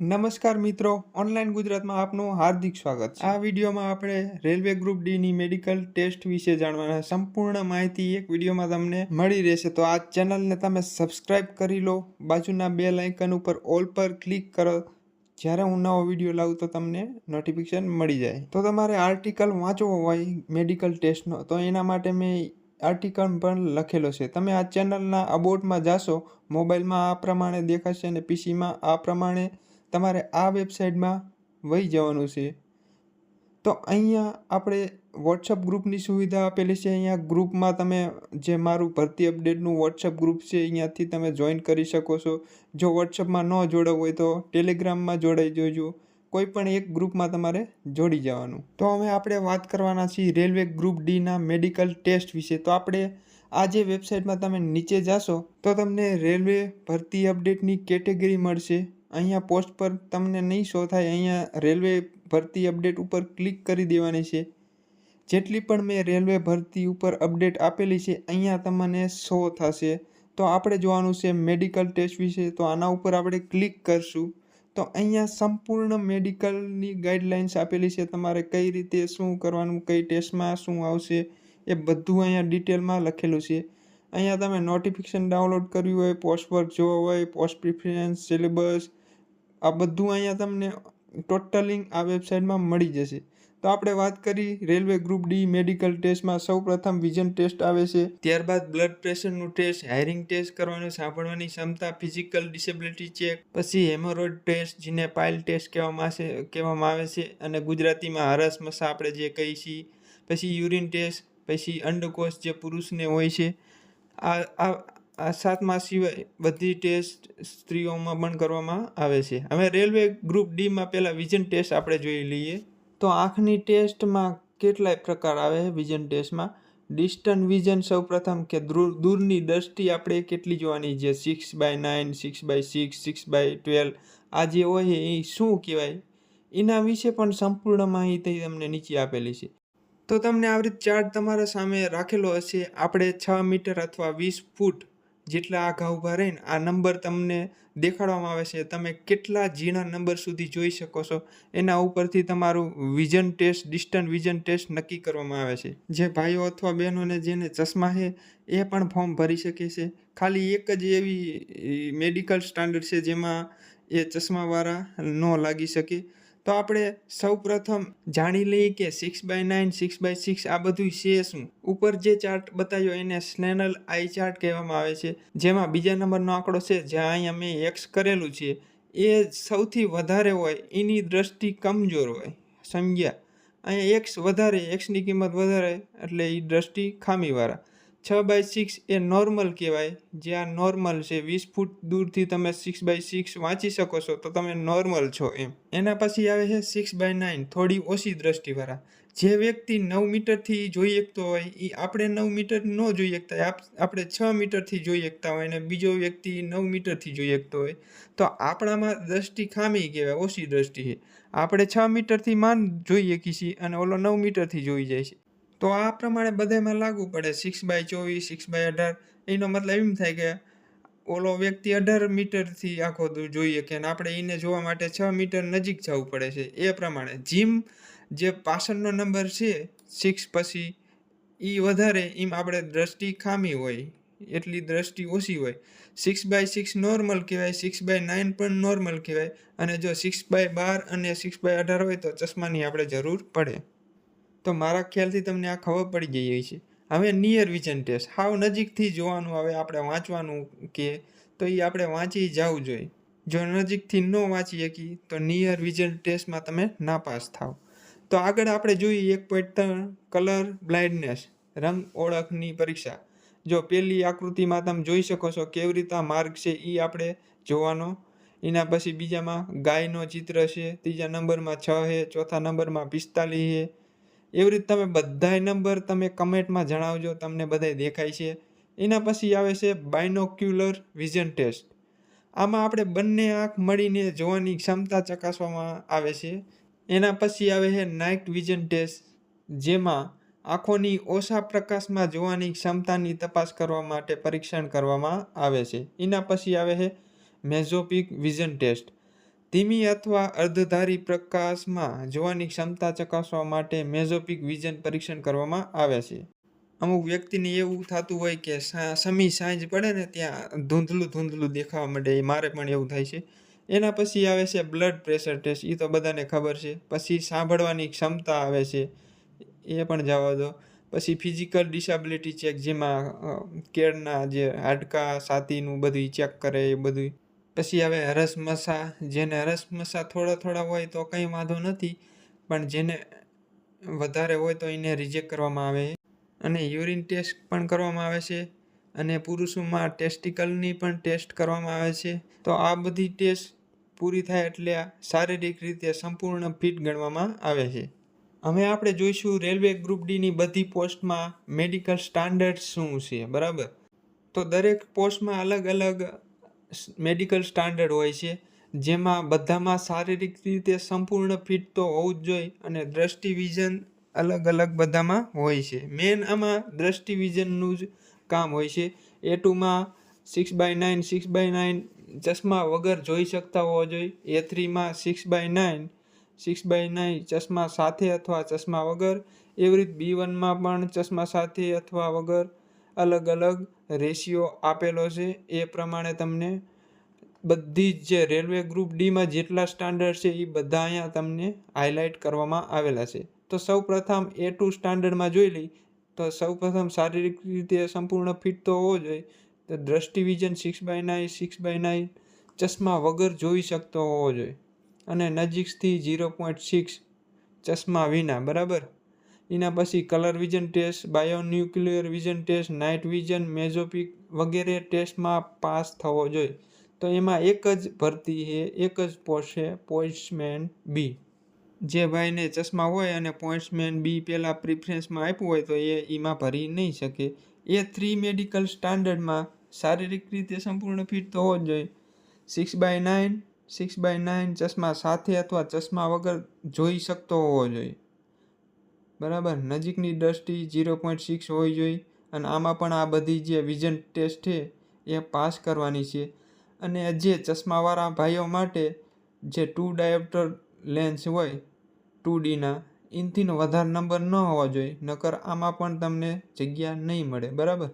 નમસ્કાર મિત્રો ઓનલાઈન ગુજરાતમાં આપનું હાર્દિક સ્વાગત છે. આ વિડીયોમાં આપણે રેલવે ગ્રુપ ડીની મેડિકલ ટેસ્ટ વિશે જાણવાના સંપૂર્ણ માહિતી એક વિડીયોમાં તમને મળી રહેશે. તો આ ચેનલને તમે સબસ્ક્રાઇબ કરી લો. બાજુના બે લાઇકન ઉપર ઓલ પર ક્લિક કરો. જ્યારે હું નવો વીડિયો લાવું તો તમને નોટિફિકેશન મળી જાય. તો તમારે આર્ટિકલ વાંચવો હોય મેડિકલ ટેસ્ટનો તો એના માટે મેં આર્ટિકલ પણ લખેલો છે. તમે આ ચેનલના અબોટમાં જાશો, મોબાઈલમાં આ પ્રમાણે દેખાશે અને પીસીમાં આ પ્રમાણે તમારે આ વેબસાઇટમાં વહી જવાનું છે. તો અહીંયા આપણે વોટ્સઅપ ગ્રુપની સુવિધા આપેલી છે. અહીંયા ગ્રુપમાં તમે જે મારું ભરતી અપડેટનું વોટ્સઅપ ગ્રુપ છે, અહીંયાથી તમે જોઈન કરી શકો છો. જો વોટ્સઅપમાં ન જોડાવું હોય તો ટેલિગ્રામમાં જોડાઈ જોજો. કોઈ પણ એક ગ્રુપમાં તમારે જોડી જવાનું. તો હવે આપણે વાત કરવાના છીએ રેલવે ગ્રુપ ડીના મેડિકલ ટેસ્ટ વિશે. તો આપણે આ જે વેબસાઇટમાં તમે નીચે જાશો, તો તમને રેલવે ભરતી અપડેટની કેટેગરી મળશે. અહીંયા પોસ્ટ પર તમને નહીં શો થાય, અહીંયા રેલવે ભરતી અપડેટ ઉપર ક્લિક કરી દેવાની છે. જેટલી પણ મેં રેલવે ભરતી ઉપર અપડેટ આપેલી છે, અહીંયા તમને શો થશે. તો આપણે જોવાનું છે મેડિકલ ટેસ્ટ વિશે, તો આના ઉપર આપણે ક્લિક કરશું. તો અહીંયા સંપૂર્ણ મેડિકલની ગાઈડલાઇન્સ આપેલી છે, તમારે કઈ રીતે શું કરવાનું, કઈ ટેસ્ટમાં શું આવશે, એ બધું અહીંયા ડિટેલમાં લખેલું છે. અહીંયા તમે નોટિફિકેશન ડાઉનલોડ કર્યું હોય, પોસ્ટ વર્ક જોવા હોય, પોસ્ટ પ્રિફરન્સ, સિલેબસ આ બધું અહીંયા તમને ટોટલિંગ આ વેબસાઇટમાં મળી જશે. તો આપણે વાત કરી રેલવે ગ્રુપ ડી મેડિકલ ટેસ્ટમાં. સૌ પ્રથમ વિઝન ટેસ્ટ આવે છે. ત્યારબાદ બ્લડ પ્રેશરનું ટેસ્ટ, હાયરિંગ ટેસ્ટ કરવાનું, સાંભળવાની ક્ષમતા, ફિઝિકલ ડિસેબિલિટી ચેક, પછી હેમરોઇડ ટેસ્ટ, જેને પાઇલ ટેસ્ટ કહેવામાં આવે કહેવામાં આવે છે, અને ગુજરાતીમાં હરસ મસા આપણે જે કહીએ છીએ. પછી યુરિન ટેસ્ટ, પછી અંડકોષ જે પુરુષને હોય છે. આ આ આ સાતમા સિવાય બધી ટેસ્ટ સ્ત્રીઓમાં પણ કરવામાં આવે છે. હવે રેલવે ગ્રુપ ડીમાં પહેલાં વિઝન ટેસ્ટ આપણે જોઈ લઈએ. તો આંખની ટેસ્ટમાં કેટલાય પ્રકાર આવે છે વિઝન ટેસ્ટમાં? ડિસ્ટન્ટ વિઝન સૌપ્રથમ કે દૂર, દૂરની દ્રષ્ટિ આપણે કેટલી જોવાની છે? Six by nine six by six six by twelve આ જે હોય એ શું કહેવાય? એના વિશે પણ સંપૂર્ણ માહિતી તમને નીચે આપેલી છે. તો તમને આવી રીતે ચાર્ટ તમારા સામે રાખેલો હશે. આપણે છ મીટર અથવા વીસ ફૂટ જેટલા આઘા ઊભા રહીને આ નંબર તમને દેખાડવામાં આવે છે, તમે કેટલા ઝીણા નંબર સુધી જોઈ શકો છો, એના ઉપરથી તમારું vision test, distant vision test નક્કી કરવામાં આવે છે. જે ભાઈઓ અથવા બહેનોને જેને ચશ્મા છે, એ પણ ફોર્મ ભરી શકે છે. ખાલી એક જ એવી મેડિકલ સ્ટાન્ડર્ડ છે જેમાં એ ચશ્માવાળા ન લાગી શકે. તો આપણે સૌ પ્રથમ જાણી લઈએ કે six by nine six by six આ બધું છે શું? ઉપર જે ચાર્ટ બતાવ્યો એને સ્નેનલ આઈ ચાર્ટ કહેવામાં આવે છે. જેમાં બીજા નંબરનો આંકડો છે જ્યાં અહીંયા મેં એક્સ કરેલું છે. એ સૌથી વધારે હોય, એની દ્રષ્ટિ કમજોર હોય. સમજ્યા અહીંયા એક્સ વધારે એક્સની કિંમત વધારે, એટલે એ દ્રષ્ટિ ખામીવાળા. છ બાય સિક્સ એ નોર્મલ કહેવાય. જે આ નોર્મલ છે, વીસ ફૂટ દૂરથી તમે સિક્સ બાય સિક્સ વાંચી શકો છો, તો તમે નોર્મલ છો એમ. એના પછી આવે છે સિક્સ બાય નાઇન થોડી ઓછી દ્રષ્ટિવાળા. જે વ્યક્તિ નવ મીટરથી જોઈ શકતો હોય એ આપણે નવ મીટર ન જોઈ શકતા હોય આપ- આપણે છ મીટરથી જોઈ શકતા હોય અને બીજો વ્યક્તિ નવ મીટરથી જોઈ શકતો હોય, તો આપણામાં દ્રષ્ટિ ખામી કહેવાય, ઓછી દ્રષ્ટિ છે. આપણે છ મીટરથી માન જોઈ શકીએ છીએ અને ઓલો નવ મીટરથી જોઈ જાય છે. તો આ પ્રમાણે બધામાં લાગુ પડે. સિક્સ બાય ચોવીસ સિક્સ બાય અઢાર, એનો મતલબ એમ થાય કે ઓલો વ્યક્તિ અઢાર મીટરથી આખો જોઈએ કે આપણે એને જોવા માટે છ મીટર નજીક જવું પડે છે. એ પ્રમાણે જીમ જે પાછળનો નંબર છે સિક્સ પછી એ વધારે એમ આપણે દ્રષ્ટિ ખામી હોય, એટલી દ્રષ્ટિ ઓછી હોય. સિક્સ બાય સિક્સ નોર્મલ કહેવાય સિક્સ બાય નાઇન પણ નોર્મલ કહેવાય અને જો સિક્સ બાય બાર અને સિક્સ બાય અઢાર હોય તો ચશ્માની આપણે જરૂર પડે. તો મારા ખ્યાલથી તમને આ ખબર પડી ગઈ હોય છે. હવે નિયર વિઝન ટેસ્ટ હાવ નજીકથી જોવાનું હવે આપણે વાંચવાનું કે તો એ આપણે વાંચી જવું જોઈએ. જો નજીકથી ન વાંચી શકીએ તો નિયર વિઝન ટેસ્ટમાં તમે નાપાસ થાવ. તો આગળ આપણે જોઈએ એક પોઈન્ટ ત્રણ કલર બ્લાઇન્ડનેસ રંગ ઓળખની પરીક્ષા. જો પેલી આકૃતિમાં તમે જોઈ શકો છો કેવી રીતે માર્ગ છે એ આપણે જોવાનો. એના પછી બીજામાં ગાયનો ચિત્ર છે, ત્રીજા નંબરમાં છ છે, ચોથા નંબરમાં પિસ્તાલીસ છે. એવી રીતે તમે બધાય નંબર તમે કમેન્ટમાં જણાવજો, તમને બધાય દેખાય છે. એના પછી આવે છે બાયનોક્યુલર વિઝન ટેસ્ટ. આમાં આપણે બંને આંખ મળીને જોવાની ક્ષમતા ચકાસવામાં આવે છે. એના પછી આવે છે નાઇટ વિઝન ટેસ્ટ, જેમાં આંખોની ઓછા પ્રકાશમાં જોવાની ક્ષમતાની તપાસ કરવા માટે પરીક્ષણ કરવામાં આવે છે. એના પછી આવે છે મેઝોપિક વિઝન ટેસ્ટ. ધીમી અથવા અર્ધધારી પ્રકાશમાં જોવાની ક્ષમતા ચકાસવા માટે મેઝોપિક વિઝન પરીક્ષણ કરવામાં આવે છે. અમુક વ્યક્તિને એવું થતું હોય કે સમી સાંજ પડે ને ત્યાં ધૂંધલું ધૂંધલું દેખાવા માંડે મારે પણ એવું થાય છે. એના પછી આવે છે બ્લડ પ્રેશર ટેસ્ટ એ તો બધાને ખબર છે. પછી સાંભળવાની ક્ષમતા આવે છે, એ પણ જવા દો. પછી ફિઝિકલ ડિસેબિલિટી ચેક જેમાં કેળના જે હાડકાં, છાતીનું બધું ચેક કરે એ બધું પછી હવે રસમસા જેને રસમસા થોડા થોડા હોય તો કંઈ વાંધો નથી, પણ જેને વધારે હોય તો એને રિજેક્ટ કરવામાં આવે. અને યુરિન ટેસ્ટ પણ કરવામાં આવે છે અને પુરુષોમાં ટેસ્ટિકલની પણ ટેસ્ટ કરવામાં આવે છે. તો આ બધી ટેસ્ટ પૂરી થાય એટલે શારીરિક રીતે સંપૂર્ણ ફિટ ગણવામાં આવે છે. હવે આપણે જોઈશું રેલવે ગ્રુપ ડીની બધી પોસ્ટમાં મેડિકલ સ્ટાન્ડર્ડ શું છે, બરાબર? તો દરેક પોસ્ટમાં અલગ અલગ મેડિકલ સ્ટાન્ડર્ડ હોય છે, જેમાં બધામાં શારીરિક રીતે સંપૂર્ણ ફિટ તો હોવું જ જોઈએ અને દ્રષ્ટિ વિઝન અલગ અલગ બધામાં હોય છે. મેન આમાં દ્રષ્ટિ વિઝનનું જ કામ હોય છે. એ ટુમાં six by nine six by nine ચશ્મા વગર જોઈ શકતા હોવા જોઈએ. એ થ્રીમાં six by nine six by nine ચશ્મા સાથે અથવા ચશ્મા વગર. એવી રીત બી વનમાં પણ ચશ્મા સાથે અથવા વગર અલગ અલગ રેશિયો આપેલો છે, એ પ્રમાણે તમને બધી જ જે રેલવે ગ્રુપ ડીમાં જેટલા સ્ટાન્ડર્ડ છે, એ બધા અહીંયા તમને હાઇલાઇટ કરવામાં આવેલા છે. તો સૌ પ્રથમ એ ટુ સ્ટાન્ડર્ડમાં જોઈ લઈ, તો સૌ પ્રથમ શારીરિક રીતે સંપૂર્ણ ફિટ તો હોવો જોઈએ, તો દ્રષ્ટિવિઝન six by nine six by nine ચશ્મા વગર જોઈ શકતો હોવો જોઈએ. અને નજીકથી ઝીરો પોઈન્ટ સિક્સ ચશ્મા વિના, બરાબર? એના પછી colour vision test, binocular vision test, night vision mesopic વગેરે ટેસ્ટમાં પાસ થવો જોઈએ. તો એમાં એક જ ભરતી છે, એક જ પોસ્ટ છે પોસ્ટમેન બી. જે ભાઈને ચશ્મા હોય અને પોસ્ટમેન બી પહેલાં પ્રિફરન્સમાં આપ્યું હોય તો એ એમાં ભરી નહીં શકે. એ થ્રી મેડિકલ સ્ટાન્ડર્ડમાં શારીરિક રીતે સંપૂર્ણ ફિટ તો હોવો જ જોઈએ. Six by nine six by nine ચશ્મા સાથે અથવા ચશ્મા વગર જોઈ શકતો હોવો જોઈએ. બરાબર? નજીકની દ્રષ્ટિ ઝીરો પોઈન્ટ સિક્સ હોવી જોઈએ અને આમાં પણ આ બધી જે વિઝન ટેસ્ટ છે એ પાસ કરવાની છે. અને જે ચશ્માવાળા ભાઈઓ માટે જે ટુ ડાયોપ્ટર લેન્સ હોય ટુ ડીના એનથી વધારે નંબર ન હોવા જોઈએ, નકર આમાં પણ તમને જગ્યા નહીં મળે, બરાબર?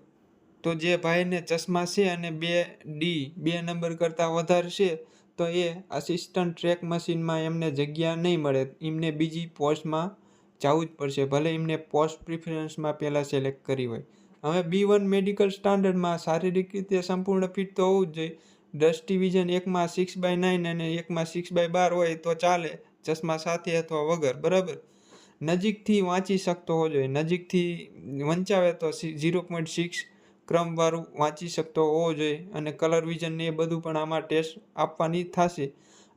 તો જે ભાઈને ચશ્મા છે અને બે ડી બે નંબર કરતાં વધારે છે, તો એ આસિસ્ટન્ટ ટ્રેક મશીનમાં એમને જગ્યા નહીં મળે. એમને બીજી પોસ્ટમાં જવું જ પડશે, ભલે એમને પોસ્ટ પ્રિફરન્સમાં પહેલાં સિલેક્ટ કરી હોય. હવે બી વન મેડિકલ સ્ટાન્ડર્ડમાં શારીરિક રીતે સંપૂર્ણ ફિટ તો હોવું જ જોઈએ. દ્રષ્ટિ વિઝન એકમાં સિક્સ બાય નાઇન અને એકમાં સિક્સ બાય બાર હોય તો ચાલે, ચશ્મા સાથે અથવા વગર, બરાબર? નજીકથી વાંચી શકતો હોવો જોઈએ. નજીકથી વંચાવે તો ઝીરો પોઈન્ટ સિક્સ ક્રમવાળું વાંચી શકતો હોવો જોઈએ અને કલર વિઝન ને એ બધું પણ આમાં ટેસ્ટ આપવાની થશે.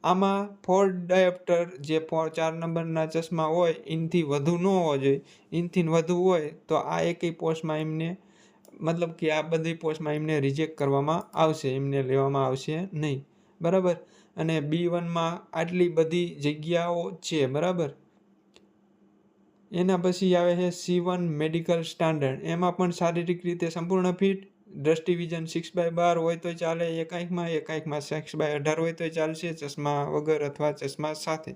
આમાં ફોર ડાયોપ્ટર જે ફોર ચાર નંબરના ચશ્મા હોય એનાથી વધુ ન હોવો જોઈએ. એનાથી વધુ હોય તો આ એકેય પોસ્ટમાં એમને, મતલબ કે આ બધી પોસ્ટમાં એમને રિજેક્ટ કરવામાં આવશે, એમને લેવામાં આવશે નહીં. બરાબર? અને બી વનમાં આટલી બધી જગ્યાઓ છે, બરાબર? એના પછી આવે છે સી વન મેડિકલ સ્ટાન્ડર્ડ. એમાં પણ શારીરિક રીતે સંપૂર્ણ ફિટ દ્રષ્ટિ વિઝન સિક્સ બાય બાર હોય તો ચાલે એકાંકમાં એકાંકમાં સિક્સ બાય અઢાર હોય તો ચાલશે, ચશ્મા વગર અથવા ચશ્મા સાથે.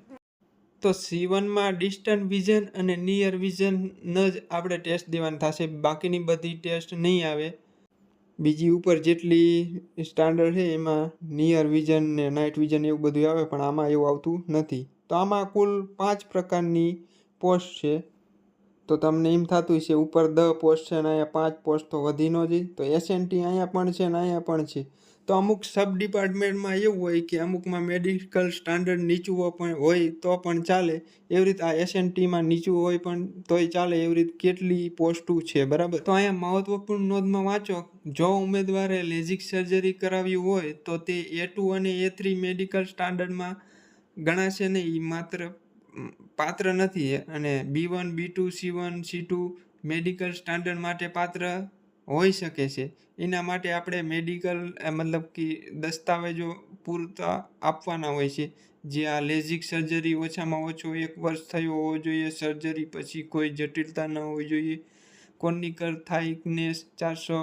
તો સી વનમાં ડિસ્ટન્ટ વિઝન અને નિયર વિઝન જ આપણે ટેસ્ટ દેવાનું થશે, બાકીની બધી ટેસ્ટ નહીં આવે. બીજી ઉપર જેટલી સ્ટાન્ડર્ડ છે, એમાં નિયર વિઝન ને નાઇટ વિઝન એવું બધું આવે, પણ આમાં એવું આવતું નથી. તો આમાં કુલ પાંચ પ્રકારની પોસ્ટ છે. તો તમને એમ થતું છે ઉપર દ પોસ્ટ છે અને અહીંયા પાંચ પોસ્ટ તો વધી ન જઈ તો એસએનટી અહીંયા પણ છે ને અહીંયા પણ છે. તો અમુક સબ ડિપાર્ટમેન્ટમાં એવું હોય કે અમુકમાં મેડિકલ સ્ટાન્ડર્ડ નીચું પણ હોય તો પણ ચાલે. એવી રીતે આ એસએનટીમાં નીચું હોય પણ તોય ચાલે એવી રીતે કેટલી પોસ્ટો છે, બરાબર? તો અહીંયા મહત્વપૂર્ણ નોંધમાં વાંચો. જો ઉમેદવારે લેઝિક સર્જરી કરાવ્યું હોય તો તે એ ટુ અને એ થ્રી મેડિકલ સ્ટાન્ડર્ડમાં ગણાશે ને એ માત્ર પાત્ર નથી અને B one B two C one C two medical standard માટે પાત્ર હોઈ શકે છે. એના માટે આપણે મેડિકલ મતલબ કે દસ્તાવેજો પૂરતા આપવાના હોય છે. જે આ લેઝિક સર્જરી ઓછામાં ઓછો એક વર્ષ થયો હોવો જોઈએ સર્જરી પછી કોઈ જટિલતા ન હોવી જોઈએ. કોર્નિકલ થાઇકનેસ ચારસો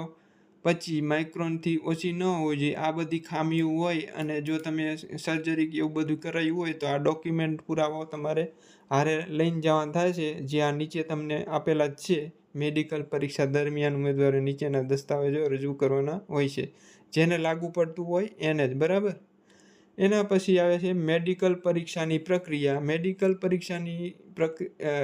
પચીસ માઇક્રોનથી ઓછી ન હોવી જોઈએ. આ બધી ખામીઓ હોય અને જો તમે સર્જરી એવું બધું કરાયું હોય તો આ ડોક્યુમેન્ટ પુરાવો તમારે હારે લઈને જવાનું થાય છે. જે આ નીચે તમને આપેલા છે. મેડિકલ પરીક્ષા દરમિયાન ઉમેદવારે નીચેના દસ્તાવેજો રજૂ કરવાના હોય છે. જેને લાગુ પડતું હોય એને જ, બરાબર? એના પછી આવે છે મેડિકલ પરીક્ષાની પ્રક્રિયા. મેડિકલ પરીક્ષાની પ્રક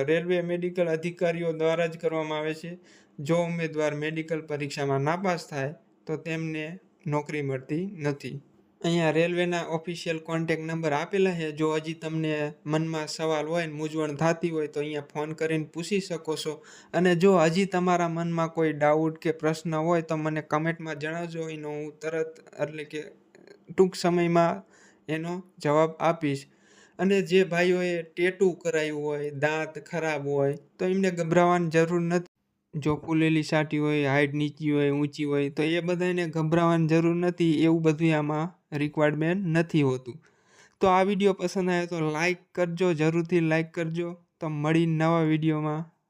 રેલવે મેડિકલ અધિકારીઓ દ્વારા જ કરવામાં આવે છે. જો ઉમેદવાર મેડિકલ પરીક્ષામાં નાપાસ થાય, તો તેમને નોકરી મળતી નથી. અહીંયા રેલવેના ઓફિશિયલ કોન્ટેક નંબર આપેલા છે. જો હજી તમને મનમાં સવાલ હોય ને મૂંઝવણ થતી હોય, તો અહીંયા ફોન કરીને પૂછી શકો છો. અને જો હજી તમારા મનમાં કોઈ ડાઉટ કે પ્રશ્ન હોય, તો મને કમેન્ટમાં જણાવજો. એનો હું તરત, એટલે કે ટૂંક સમયમાં એનો જવાબ આપીશ. અને જે ભાઈઓએ ટેટુ કરાવ્યું હોય, દાંત ખરાબ હોય, તો એમને ગભરાવાની જરૂર નથી. જો ફૂલેલી સાટી હોય, હાઈટ નીચી હોય, ઊંચી હોય, તો એ બધાને ગભરાવાની જરૂર નથી એવું બધું આમાં રિક્વાયરમેન્ટ નથી હોતું. તો આ વીડિયો પસંદ આવ્યો તો લાઈક કરજો, જરૂરથી લાઈક કરજો. તો મળી નવા વિડીયોમાં.